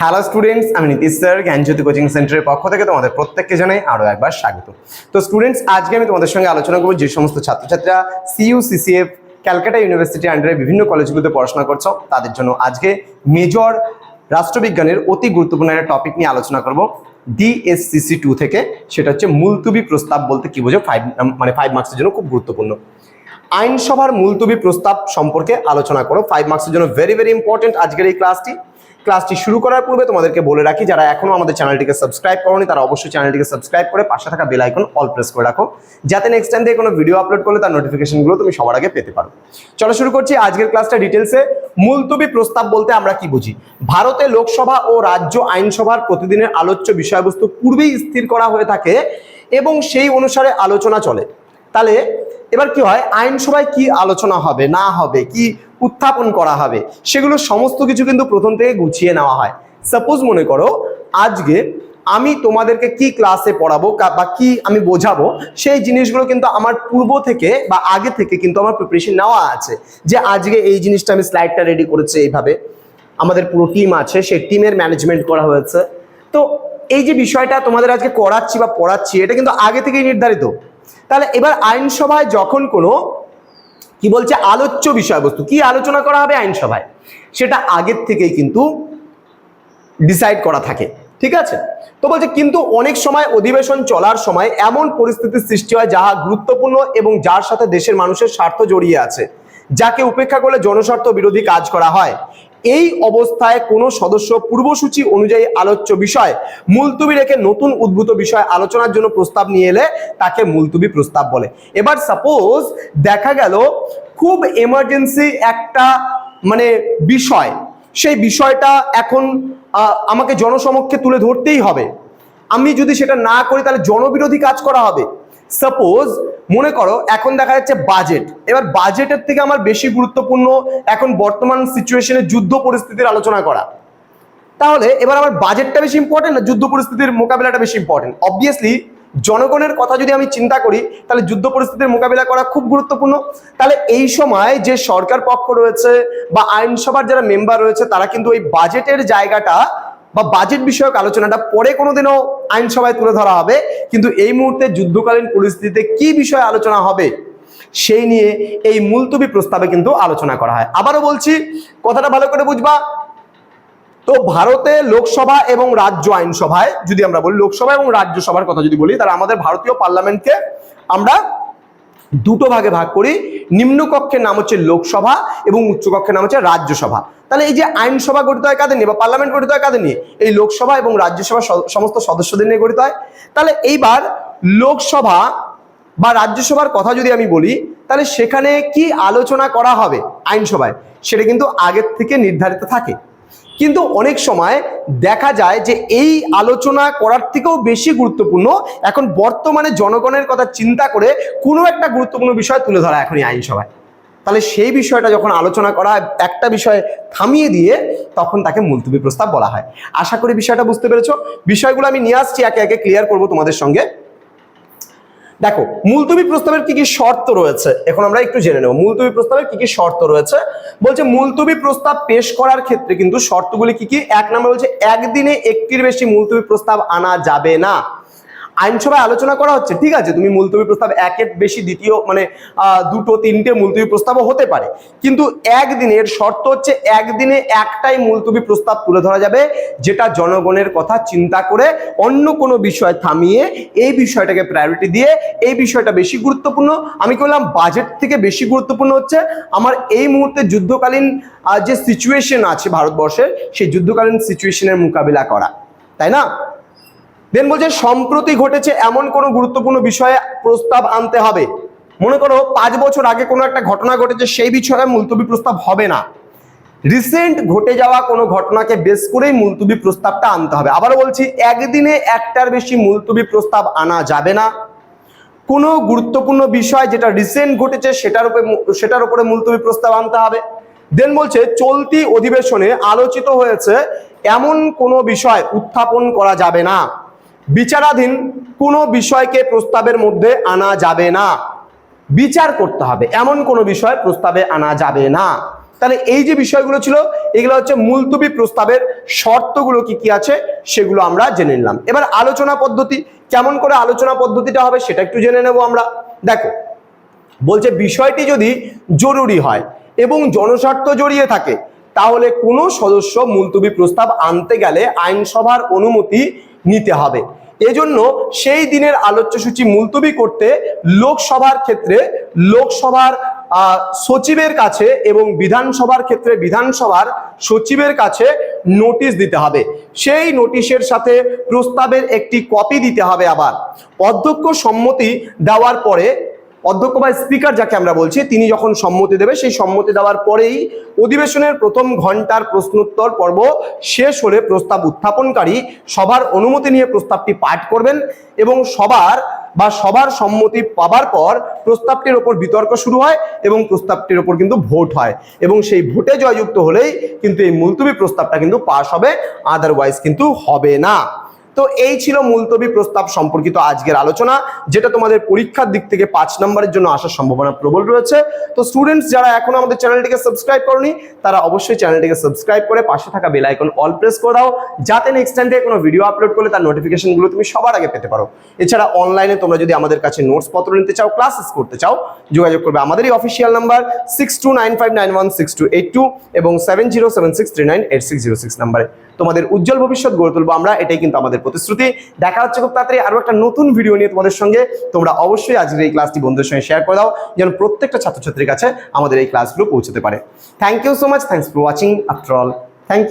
Hello students আমি Nitish sir জ্ঞানজ্যোতি coaching সেন্টারের পক্ষ থেকে তোমাদের প্রত্যেককে জানাই আরও একবার স্বাগত। তো স্টুডেন্টস আজকে আমি তোমাদের সঙ্গে আলোচনা করব যে সমস্ত ছাত্রছাত্রীরা সিইউ সিসিএফ ক্যালকাটা ইউনিভার্সিটি আন্ডারে বিভিন্ন কলেজগুলোতে পড়াশোনা করছ, তাদের জন্য আজকে মেজর রাষ্ট্রবিজ্ঞানের অতি গুরুত্বপূর্ণ একটা টপিক নিয়ে আলোচনা করব। ডিএসসিসি টু থেকে, সেটা হচ্ছে মুলতুবি প্রস্তাব বলতে কি বোঝো? ফাইভ মানে ফাইভ মার্কসের জন্য খুব গুরুত্বপূর্ণ। আইনসভার মুলতবি প্রস্তাব সম্পর্কে আলোচনা করো। ফাইভ মার্কসের জন্য ভেরি ভেরি ইম্পর্টেন্ট আজকের এই ক্লাসটি ক্লাসটি শুরু করার পূর্বে তোমাদেরকে বলে রাখি, যারা এখনও আমাদের চ্যানেলটিকে সাবস্ক্রাইব করোনি, তারা অবশ্যই চ্যানেলটিকে সাবস্ক্রাইব করে পাশে থাকা বেল আইকন অল প্রেস করে রাখো। যাতে নেক্সট টাইম থেকে কোনো ভিডিও আপলোড করলে তার নোটিফিকেশনগুলো তুমি সবার আগে পেতে পারো। চলো শুরু করছি আজকের ক্লাসটা ডিটেলসে মুলতবি প্রস্তাব বলতে আমরা কি বুঝি? ভারতে লোকসভা ও রাজ্য আইনসভার প্রতিদিনের আলোচ্য বিষয়বস্তু পূর্বেই স্থির করা হয়ে থাকে এবং সেই অনুসারে আলোচনা চলে। তাহলে এবার কি হয়? আইনসভায় কি আলোচনা হবে, না হবে, কি উত্থাপন করা হবে, সেগুলো সমস্ত কিছু কিন্তু প্রথম থেকে গুছিয়ে নেওয়া হয়। সাপোজ মনে করো, আজকে আমি তোমাদেরকে কি ক্লাসে পড়াবো বা কি আমি বোঝাবো, সেই জিনিসগুলো কিন্তু আমার পূর্ব থেকে বা আগে থেকে কিন্তু আমার প্রিপারেশন নেওয়া আছে যে আজকে এই জিনিসটা আমি স্লাইডটা রেডি করেছি এইভাবে। আমাদের পুরো টিম আছে, সেই টিমের ম্যানেজমেন্ট করা হয়েছে। তো এই যে বিষয়টা তোমাদের আজকে করাচ্ছি বা পড়াচ্ছি, এটা কিন্তু আগে থেকেই নির্ধারিত। তাহলে এবার আইনসভায় যখন কোনো, কি বলছে, আলোচ্য বিষয়বস্তু, কি আলোচনা করা হবে আইনসভায়? সেটা আগের থেকেই কিন্তু ডিসাইড করা থাকে, ঠিক আছে? তো বলছে, কিন্তু অনেক সময় অধিবেশন চলার সময় এমন পরিস্থিতির সৃষ্টি হয় যাহা গুরুত্বপূর্ণ এবং যার সাথে দেশের মানুষের স্বার্থ জড়িয়ে আছে, যাকে উপেক্ষা করলে জনস্বার্থ বিরোধী কাজ করা হয়। এই অবস্থায় কোনো সদস্য পূর্বসূচি অনুযায়ী আলোচ্য বিষয় মুলতুবি রেখে নতুন উদ্ভূত বিষয় আলোচনার জন্য প্রস্তাব নিয়ে এলে তাকে মুলতুবি প্রস্তাব বলে। এবার সাপোজ দেখা গেল খুব এমার্জেন্সি একটা মানে বিষয়, সেই বিষয়টা এখন আমাকে জনসমক্ষে তুলে ধরতেই হবে। আমি যদি সেটা না করি তাহলে জনবিরোধী কাজ করা হবে। সাপোজ মনে করো, এখন দেখা যাচ্ছে বাজেট এবার বাজেটের থেকে আমার বেশি গুরুত্বপূর্ণ এখন বর্তমান সিচুয়েশনে যুদ্ধ পরিস্থিতির আলোচনা করা। তাহলে এবার আমার বাজেটটা বেশি ইম্পর্টেন্ট না যুদ্ধ পরিস্থিতির মোকাবিলাটা বেশি ইম্পর্টেন্ট অবভিয়াসলি জনগণের কথা যদি আমি চিন্তা করি, তাহলে যুদ্ধ পরিস্থিতির মোকাবিলা করা খুব গুরুত্বপূর্ণ। তাহলে এই সময় যে সরকার পক্ষ রয়েছে বা আইনসভার যারা মেম্বার রয়েছে, তারা কিন্তু ওই বাজেটের জায়গাটা বা বাজেট বিষয়ক আলোচনাটা পরে কোনোদিনও আইনসভায় তুলে ধরা হবে। কিন্তু এই মুহূর্তে যুদ্ধকালীন পরিস্থিতিতে কি বিষয়ে আলোচনা হবে, সেই নিয়ে এই মুলতবি প্রস্তাবে কিন্তু আলোচনা করা হয়। আবারও বলছি, কথাটা ভালো করে বুঝবা। তো ভারতে লোকসভা এবং রাজ্য আইনসভায় যদি আমরা বলি, লোকসভা এবং রাজ্যসভার কথা যদি বলি, তাহলে আমাদের ভারতীয় পার্লামেন্টকে আমরা দুটো ভাগে ভাগ করি। নিম্নকক্ষের নাম হচ্ছে লোকসভা এবং উচ্চকক্ষের নাম হচ্ছে রাজ্যসভা। তাহলে এই যে আইনসভা গঠিত হয় কাদের নিয়ে বা পার্লামেন্ট গঠিত হয় কাদের নিয়ে? এই লোকসভা এবং রাজ্যসভা সমস্ত সদস্যদের নিয়ে গঠিত হয়। তাহলে এইবার লোকসভা বা রাজ্যসভার কথা যদি আমি বলি, তাহলে সেখানে কি আলোচনা করা হবে আইনসভায়? সেটা কিন্তু আগের থেকে নির্ধারিত থাকে। কিন্তু অনেক সময় দেখা যায় যে এই আলোচনা করার থেকেও বেশি গুরুত্বপূর্ণ এখন বর্তমানে জনগণের কথা চিন্তা করে কোনো একটা গুরুত্বপূর্ণ বিষয় তুলে ধরা এখনই আইনসভায়। তাহলে সেই বিষয়টা যখন আলোচনা করা হয়, একটা বিষয় থামিয়ে দিয়ে তখন তাকে মুলতবি প্রস্তাব বলা হয়। আশা করি বিষয়টা বুঝতে পেরেছ। বিষয়গুলো আমি নিয়ে আসছি, একে একে ক্লিয়ার করব তোমাদের সঙ্গে। দেখো, মুলতবি প্রস্তাবের কি কি শর্ত রয়েছে? এখন আমরা একটু জেনে নেব। মুলতবি প্রস্তাবের কি কি শর্ত রয়েছে? বলছে, মুলতবি প্রস্তাব পেশ করার ক্ষেত্রে কিন্তু শর্তগুলি কি কি? এক নম্বর বলছে, একদিনে একটির বেশি মুলতবি প্রস্তাব আনা যাবে না। আইনসভায় আলোচনা করা হচ্ছে, ঠিক আছে, তুমি মুলতবি প্রস্তাব একের বেশি, দ্বিতীয় মানে দুটো, তিনটে মুলতবি প্রস্তাবও হতে পারে। কিন্তু একদিনের শর্ত হচ্ছে, একদিনে একটাই মুলতবি প্রস্তাব তুলে ধরা যাবে। যেটা জনগণের কথা চিন্তা করে অন্য কোনো বিষয় থামিয়ে এই বিষয়টাকে প্রায়োরিটি দিয়ে এই বিষয়টা বেশি গুরুত্বপূর্ণ। আমি বললাম বাজেট থেকে বেশি গুরুত্বপূর্ণ হচ্ছে আমার এই মুহূর্তে যুদ্ধকালীন যে সিচুয়েশন আছে ভারতবর্ষের, সেই যুদ্ধকালীন সিচুয়েশনের মোকাবিলা করা। তাই না? দেন বলছে সম্প্রতি ঘটেছে এমন কোনো গুরুত্বপূর্ণ বিষয়ে প্রস্তাব আনতে হবে। মনে করো পাঁচ বছর আগে কোনো একটা ঘটনা ঘটেছে, সেই বিষয়ে মুলতবি প্রস্তাব হবে না। রিসেন্ট ঘটে যাওয়া কোনো ঘটনাকে বেস করেই মুলতুবি প্রস্তাবটা আনতে হবে। আবার বলছি, একদিনে একটার বেশি মুলতুবি প্রস্তাব আনা যাবে না। কোনো গুরুত্বপূর্ণ বিষয় যেটা রিসেন্ট ঘটেছে, সেটার উপরে সেটার উপরে মুলতুবি প্রস্তাব আনতে হবে। দেন বলছে, চলতি অধিবেশনে আলোচিত হয়েছে, এমন কোনো বিষয় উত্থাপন করা যাবে না। বিচারাধীন কোনো বিষয়কে প্রস্তাবের মধ্যে আনা যাবে না। বিচার করতে হবে, এমন কোনো বিষয় প্রস্তাবে আনা যাবে না। তাহলে এই যে বিষয়গুলো ছিল, এগুলো হচ্ছে মুলতবি প্রস্তাবের শর্তগুলো কি কি আছে সেগুলো আমরা জেনে নিলাম। এবার আলোচনা পদ্ধতি, কেমন করে আলোচনা পদ্ধতিটা হবে সেটা একটু জেনে নেব আমরা। দেখো, বলছে বিষয়টি যদি জরুরি হয় এবং জনস্বার্থ জড়িয়ে থাকে, তাহলে কোনো সদস্য মুলতবি প্রস্তাব আনতে গেলে আইনসভার অনুমতি নিতে হবে। এজন্য সেই দিনের আলোচ্যসূচি মুলতবি করতে লোকসভার ক্ষেত্রে লোকসভার সচিবের কাছে এবং বিধানসভার ক্ষেত্রে বিধানসভার সচিবের কাছে নোটিশ দিতে হবে। সেই নোটিশের সাথে প্রস্তাবের একটি কপি দিতে হবে আবার। অধ্যক্ষ সম্মতি দেওয়ার পরে, অধ্যক্ষ বা স্পিকার যাকে আমরা বলছি, তিনি যখন সম্মতি দেবে, সেই সম্মতি দেওয়ার পরেই অধিবেশনের প্রথম ঘণ্টার প্রশ্নোত্তর পর্ব শেষ হলে প্রস্তাব উত্থাপনকারী সবার অনুমতি নিয়ে প্রস্তাবটি পাঠ করবেন এবং সবার বা সবার সম্মতি পাবার পর প্রস্তাবটির ওপর বিতর্ক শুরু হয় এবং প্রস্তাবটির ওপর কিন্তু ভোট হয়। এবং সেই ভোটে জয়যুক্ত হলেই কিন্তু এই মুলতুবি প্রস্তাবটা কিন্তু পাশ হবে আদারওয়াইজ কিন্তু হবে না। তো এই ছিল মুলতবি প্রস্তাব সম্পর্কিত আজকের আলোচনা, যেটা তোমাদের পরীক্ষার দিক থেকে পাঁচ নম্বরের জন্য আসার সম্ভাবনা প্রবল রয়েছে। তো স্টুডেন্টস যারা এখনও আমাদের চ্যানেলটিকে সাবস্ক্রাইব করনি, তারা অবশ্যই চ্যানেলটিকে সাবস্ক্রাইব করে পাশে থাকা বেল আইকন অল প্রেস করে দাও, যাতে নেক্সট টাইম থেকে কোনো ভিডিও আপলোড করলে তার নোটিফিকেশনগুলো তুমি সবার আগে পেতে পারো। এছাড়া অনলাইনে তোমরা যদি আমাদের কাছে নোটস পত্র নিতে চাও ক্লাসেস করতে চাও, যোগাযোগ করবে আমাদেরই official number six two nine five nine one six two eight two এবং seven zero seven six three nine eight six zero six নাম্বারে তোমাদের উজ্জ্বল ভবিষ্যৎ গড়ে তুলবো আমরা, এটাই কিন্তু আমাদের প্রতিশ্রুতি। দেখা হচ্ছে খুব তাড়াতাড়ি আরও একটা নতুন ভিডিও নিয়ে তোমাদের সঙ্গে। তোমরা অবশ্যই আজকের এই ক্লাসটি বন্ধুদের সঙ্গে শেয়ার করে দাও, যেন প্রত্যেকটা ছাত্রছাত্রীর কাছে আমাদের এই ক্লাসগুলো পৌঁছতে পারে। Thank you so much thanks for watching after all thank you